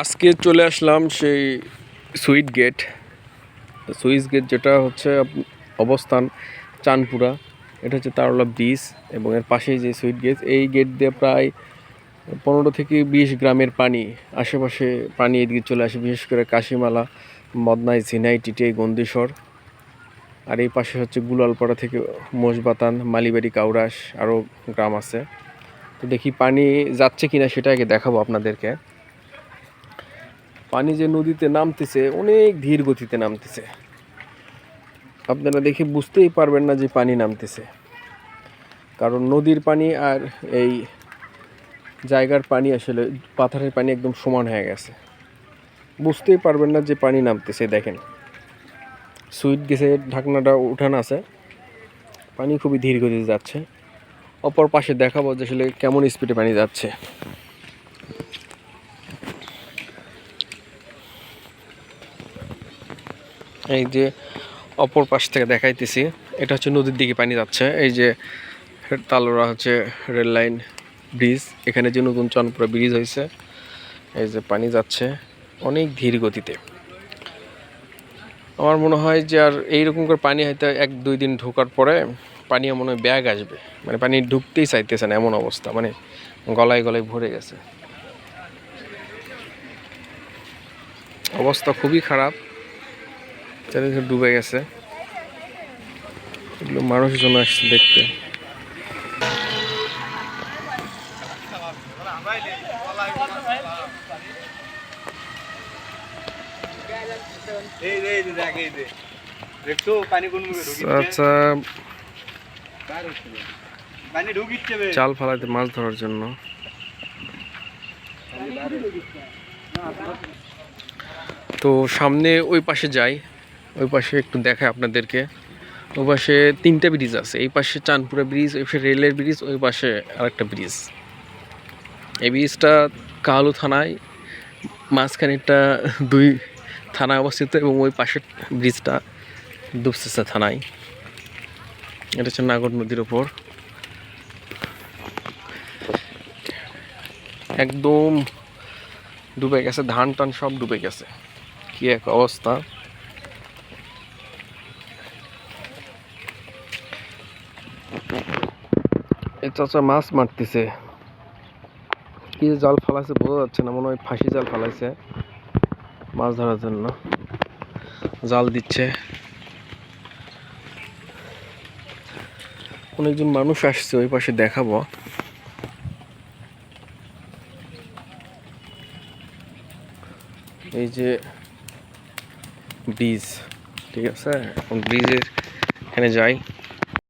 আজকে চলে আসলাম সেই সুইট গেট। সুইস গেট যেটা হচ্ছে অবস্থান চানপুরা। এটা হচ্ছে তারলা ব্রিজ এবং এর পাশেই যে সুইট গেট, এই গেট দিয়ে প্রায় পনেরো থেকে বিশ গ্রামের পানি, আশেপাশে পানি এদিকে চলে আসে, বিশেষ করে কাশিমালা মদনাই ঝিনাই টিটিআই গন্দিশর আর এই পাশে হচ্ছে গুলালপাড়া থেকে মোশবাতান, মালিবাড়ি, কাউরাস আরও গ্রাম আছে। তো দেখি পানি যাচ্ছে কিনা সেটা আগে দেখাবো আপনাদেরকে। পানি যে নদীতে নামতেছে, অনেক ধীর গতিতে নামতেছে। আপনারা দেখে বুঝতেই পারবেন না যে পানি নামতেছে। কারণ নদীর পানি আর এই জায়গার পানি আসলে পাথরের পানি একদম সমান হয়ে গেছে। বুঝতেই পারবেন না যে পানি নামতেছে, দেখেন। সুইট গেসের ঢাকনাটা উঠান আছে। পানি খুবই ধীর গতিতে যাচ্ছে। অপর পাশে দেখাবো যে আসলে কেমন স্পিডে পানি যাচ্ছে। এই যে অপর পাশ থেকে দেখাইতেছি, এটা হচ্ছে নদীর দিকে পানি যাচ্ছে। এই যে তালোরা হচ্ছে রেল লাইন ব্রিজ, এখানে যে নতুন চনপুরা ব্রিজ হয়েছে, এই যে পানি যাচ্ছে অনেক ধীর গতিতে। আমার মনে হয় যে আর এইরকম করে পানি হয়তো এক দুই দিন ঢোকার পরে পানি মনে হয় ব্যাগ আসবে। মানে পানি ঢুকতেই চাইতেছে না এমন অবস্থা মানে গলায় গলায় ভরে গেছে। অবস্থা খুবই খারাপ। চারিদিকে ডুবে গেছে। এগুলো মানুষজন আসছে দেখতে। আচ্ছা জাল ফালাইতে মাছ ধরার জন্য। তো সামনে ওই পাশে যাই। ওই পাশে একটু দেখায় আপনাদেরকে। ওই পাশে তিনটা ব্রিজ আছে। এই পাশে চাঁদপুরা ব্রিজ ওই পাশে রেলের ব্রিজ ওই পাশে আরেকটা ব্রিজ এই ব্রিজটা কালু থানায়, মাঝখানেরটা দুই থানায় অবস্থিত এবং ওই পাশের ব্রিজটা দুপসেসা থানায়। এটা হচ্ছে নাগর নদীর ওপর একদম ডুবে গেছে ধান টান সব ডুবে গেছে। কি এক অবস্থা। এই চাচা মাছ মারতেছে। কি জাল ফালাইছে বোঝা যাচ্ছে না, মনে হয় ফাঁসি জাল ফালাইছে। মাছ ধরার জন্য। জাল দিচ্ছে। অনেকজন মানুষ আসছে, ওই পাশে দেখাবো। এই যে ব্রিজ, ঠিক আছে? ব্রিজের এখানে যাই।